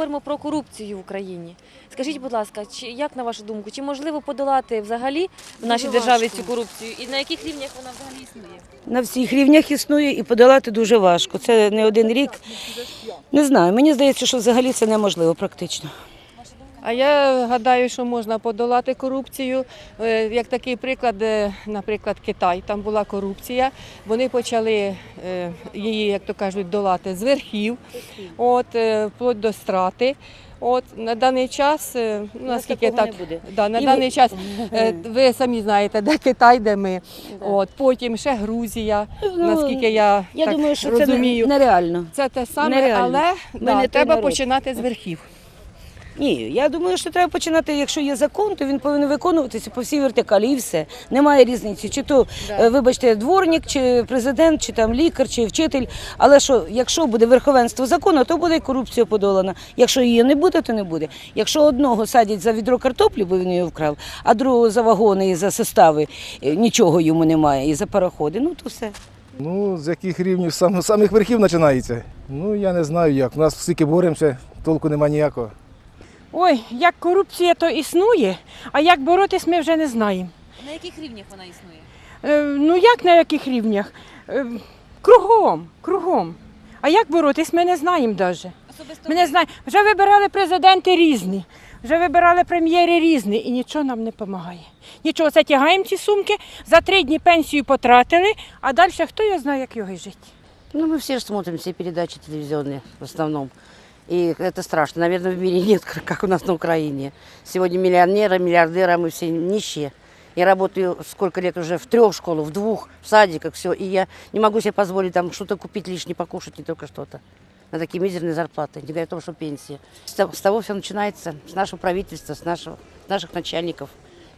говоримо про корупцію в Україні. Скажіть, будь ласка, чи як на вашу думку, чи можливо подолати взагалі в нашій Дуже державі важко. цю корупцію? І на яких рівнях вона взагалі існує? На всіх рівнях існує і подолати дуже важко. Це не один рік. Не знаю. Мені здається, що взагалі це неможливо практично. А я гадаю, що можна подолати корупцію. Е, Як такий приклад, е, наприклад, Китай, там була корупція. Вони почали е, її, як то кажуть, долати з верхів, от, вплоть до страти. От на даний час, ну, наскільки так. Да, на І ви- даний час е, ви самі знаєте, де Китай, де ми. От потім ще Грузія, Ну, наскільки я, Я так думаю, що розумію. це не- нереально. Це те саме, нереально. але да, треба народ. починати з верхів. Ні, я думаю, що треба починати, якщо є закон, то він повинен виконуватися по всій вертикалі і все. Немає різниці. Чи то, е, вибачте, дворник, чи президент, чи там лікар, чи вчитель. Але що, якщо буде верховенство закону, то буде і корупція подолана. Якщо її не буде, то не буде. Якщо одного садять за відро картоплі, бо він її вкрав, а другого за вагони і за состави е, нічого йому немає, і за пароходи, ну то все. Ну, з яких рівнів сам, самих верхів починається? Ну, я не знаю як. У нас стільки боремося, толку нема ніякого. Ой, як корупція то існує, а як боротись ми вже не знаємо. На яких рівнях вона існує? Е, ну як на яких рівнях? Е, кругом, кругом. А як боротись, ми не знаємо навіть. Особисто Ми не знаємо. Вже вибирали президенти різні, вже вибирали прем'єри різні, і нічого нам не допомагає. Нічого, це тягаємо ці сумки, за три дні пенсію потратили, а далі хто його знає, як його жити. Ну, мы все же смотрим все передачи телевизионные в основном. И это страшно. Наверное, в мире нет, как- у нас на Украине. Сегодня миллионеры, миллиардеры, а мы все нищие. Я работаю сколько лет уже в трех школах, в двух, в садиках, все. И я не могу себе позволить там что-то купить лишнее, покушать, не только что-то. На такие мизерные зарплаты, не говоря о том, что того, с того все начинается, с нашего правительства, с, нашего, с наших начальников.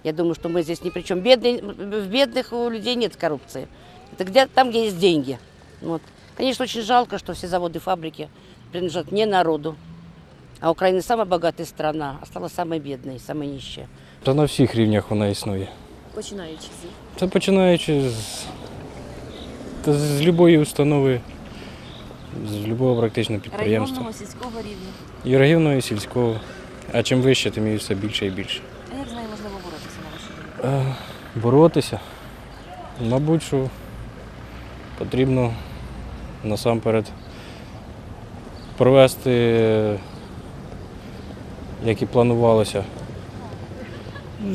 Я думаю, что мы здесь ни при чем. Бедные, в бедных у людей нет коррупции. Это где, там, где есть деньги. Вот. Конечно, очень жалко, что все заводы, фабрики принадлежат не народу. А Украина самая богатая страна, а стала самой бедной, самой нищей. Та на всіх рівнях вона існує. починаючи з Це починаючи з, та з любої установи, з любого практично підприємства. районного, сільського рівня. І районного, і сільського. А чим вище, тим і все більше і більше. А як з нею можливо боротися на вашу думку? Е, боротися. Мабуть, що потрібно насамперед провести, як і планувалося,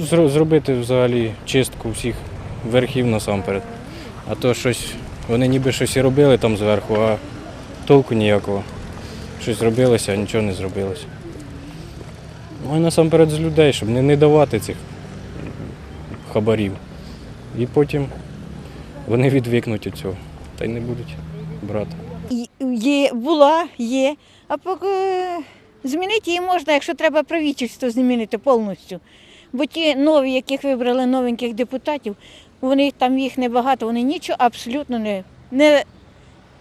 зробити взагалі чистку всіх верхів насамперед. А то щось, вони ніби щось і робили там зверху, а толку ніякого. Щось робилося, а нічого не зробилося. Ну і насамперед з людей, щоб не, не давати цих хабарів. І потім вони відвикнуть від цього та й не будуть брати. Є, була, є. А поки змінити її можна, якщо треба правительство змінити повністю. Бо ті нові, яких вибрали новеньких депутатів, вони там їх небагато, вони нічого абсолютно не, не,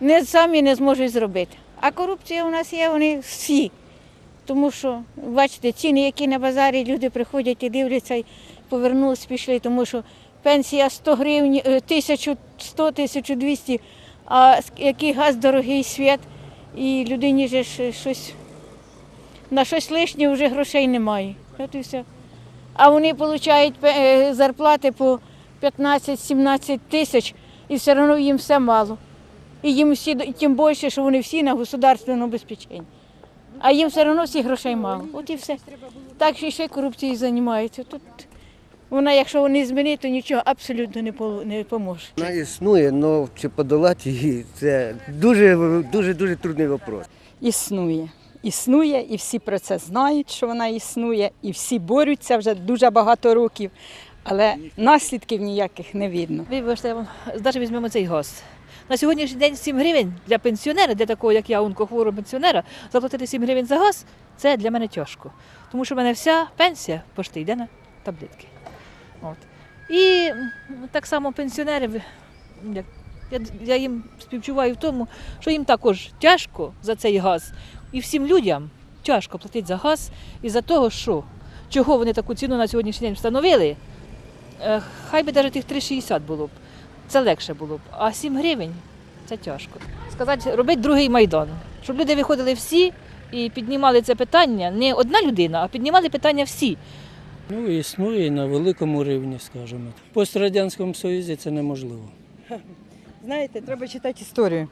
не самі не зможуть зробити. А корупція у нас є, вони всі. Тому що, бачите, ціни, які на базарі, люди приходять і дивляться, і повернулись, пішли, тому що пенсія 100 гривень, е, 1100, 1200, а який газ дорогий світ, і людині же ж щось на щось лишнє вже грошей немає. А вони отримують е, зарплати по 15-17 тисяч, і все одно їм все мало. І їм всі, тим більше, що вони всі на государственному обезпеченні. А їм все одно всіх грошей мало. От і все. Так що ще корупцією займаються. Тут вона, якщо не змінить, то нічого абсолютно не по- не поможе. Вона існує, але чи подолати її це дуже дуже дуже трудний вопрос. існує. Існує, і всі про це знають, що вона існує, і всі борються вже дуже багато років, але наслідків ніяких не видно. Вибачте, навіть візьмемо цей газ. На сьогоднішній день 7 гривень для пенсіонера, для такого, як я, онкохворого пенсіонера, заплатити 7 гривень за газ це для мене тяжко. Тому що в мене вся пенсія пошти йде на таблетки. От. І так само пенсіонери, я, їм співчуваю в тому, що їм також тяжко за цей газ. І всім людям тяжко платити за газ із-за того, що чого вони таку ціну на сьогоднішній день встановили, Е, Хай би навіть тих 3,60 було б. Це легше було б. А 7 гривень це тяжко. Сказати, робити другий майдан, щоб люди виходили всі і піднімали це питання не одна людина, а піднімали питання всі. Ну, існує на великому рівні, скажімо. В пострадянському Союзі це неможливо. Знаєте, треба читати історію.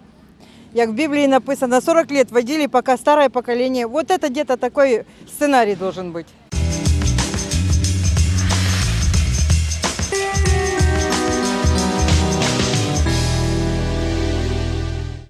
Як в Біблії написано, 40 років водили, поки старе покоління. Вот это где-то такой сценарій должен бути.